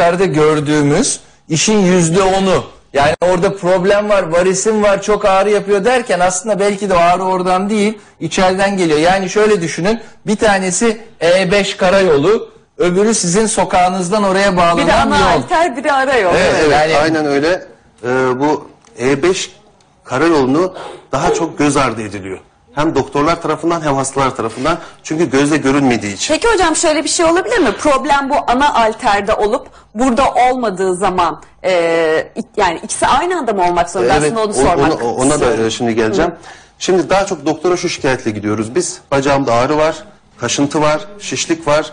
dışarıda gördüğümüz işin yüzde onu. Yani orada problem var, varisim var, çok ağrı yapıyor derken aslında belki de o ağrı oradan değil, içeriden geliyor. Yani şöyle düşünün, bir tanesi E5 karayolu, öbürü sizin sokağınızdan oraya bağlanan bir ana yol. alter bir de ara yol. Evet, Evet, yani- aynen öyle. Ee, bu E5 karayolunu daha çok göz ardı ediliyor. Hem doktorlar tarafından hem hastalar tarafından. Çünkü gözle görünmediği için. Peki hocam şöyle bir şey olabilir mi? Problem bu ana alterde olup burada olmadığı zaman e, yani ikisi aynı anda mı olmak zorunda? Aslında onu o- sormak onu- ona da istiyorum. şimdi geleceğim. Şimdi daha çok doktora şu şikayetle gidiyoruz biz. Bacağımda ağrı var, kaşıntı var, şişlik var,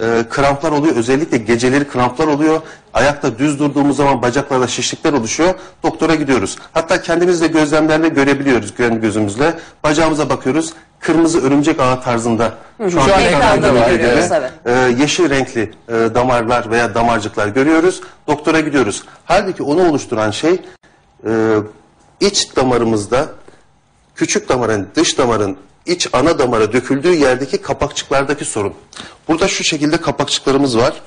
e, kramplar oluyor. Özellikle geceleri kramplar oluyor. Ayakta düz durduğumuz zaman bacaklarda şişlikler oluşuyor. Doktora gidiyoruz. Hatta kendimiz de gözlemlerle görebiliyoruz kendi gözümüzle. Bacağımıza bakıyoruz. Kırmızı örümcek ağı tarzında. Şu an ekranda var, görüyoruz, evet. e, yeşil renkli e, damarlar veya damarcıklar görüyoruz. Doktora gidiyoruz. Halbuki onu oluşturan şey e, iç damarımızda küçük damarın, dış damarın iç ana damara döküldüğü yerdeki kapakçıklardaki sorun. Burada şu şekilde kapakçıklarımız var.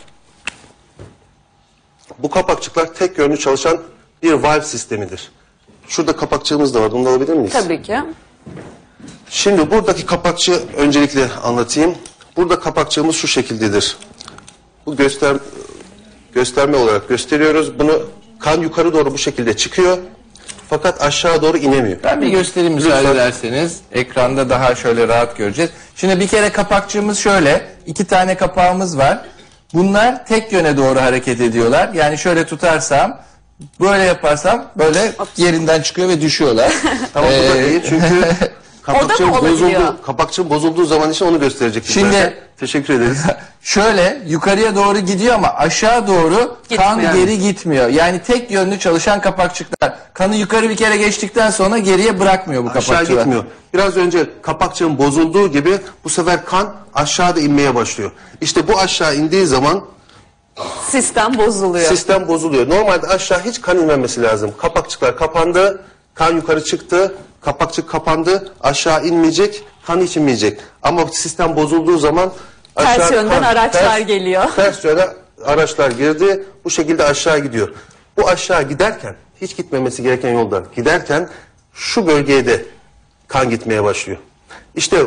Bu kapakçıklar tek yönlü çalışan bir valve sistemidir. Şurada kapakçığımız da var. Bunu da alabilir miyiz? Tabii ki. Şimdi buradaki kapakçı öncelikle anlatayım. Burada kapakçığımız şu şekildedir. Bu göster gösterme olarak gösteriyoruz. Bunu kan yukarı doğru bu şekilde çıkıyor. Fakat aşağı doğru inemiyor. Ben bir göstereyim müsaade Lütfen. ederseniz. Ekranda daha şöyle rahat göreceğiz. Şimdi bir kere kapakçığımız şöyle. iki tane kapağımız var. Bunlar tek yöne doğru hareket ediyorlar. Yani şöyle tutarsam, böyle yaparsam böyle yerinden çıkıyor ve düşüyorlar. Tamam bu da Ee, değil çünkü kapakçığım olabiliyor? bozuldu. Kapakçığım bozulduğu zaman için onu gösterecektik. Şimdi- zaten. teşekkür ederiz. Şöyle yukarıya doğru gidiyor ama aşağı doğru kan Gitmiyor. geri gitmiyor. Yani tek yönlü çalışan kapakçıklar. Kanı yukarı bir kere geçtikten sonra geriye bırakmıyor bu Aşağı kapakçılar. gitmiyor. Biraz önce kapakçığın bozulduğu gibi bu sefer kan aşağıda inmeye başlıyor. İşte bu aşağı indiği zaman Sistem bozuluyor. Sistem bozuluyor. Normalde aşağı hiç kan inmemesi lazım. Kapakçıklar kapandı, kan yukarı çıktı, kapakçık kapandı, aşağı inmeyecek, kan hiç inmeyecek. Ama sistem bozulduğu zaman Ters yönden araçlar geliyor. Ters yöne araçlar girdi, bu şekilde aşağı gidiyor. Bu aşağı giderken, hiç gitmemesi gereken yolda giderken şu bölgeye de kan gitmeye başlıyor. İşte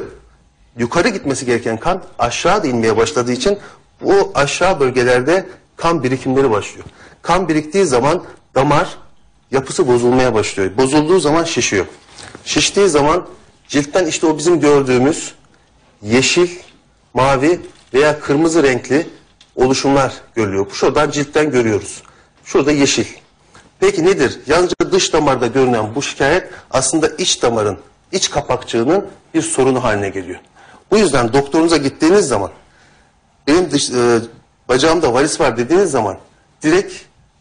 yukarı gitmesi gereken kan aşağı da inmeye başladığı için bu aşağı bölgelerde kan birikimleri başlıyor. Kan biriktiği zaman damar yapısı bozulmaya başlıyor. Bozulduğu zaman şişiyor. Şiştiği zaman ciltten işte o bizim gördüğümüz yeşil, mavi veya kırmızı renkli oluşumlar görülüyor. Şuradan ciltten görüyoruz. Şurada yeşil. Peki nedir? Yalnızca dış damarda görünen bu şikayet aslında iç damarın, iç kapakçığının bir sorunu haline geliyor. Bu yüzden doktorunuza gittiğiniz zaman benim dış, e, bacağımda varis var dediğiniz zaman direkt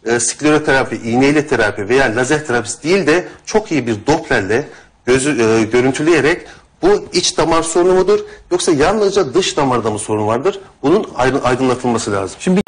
e, skleroterapi, iğneyle terapi veya lazer terapisi değil de çok iyi bir Doppler'le gözü e, görüntüleyerek bu iç damar sorunu mudur yoksa yalnızca dış damarda mı sorun vardır? Bunun aydın- aydınlatılması lazım. Şimdi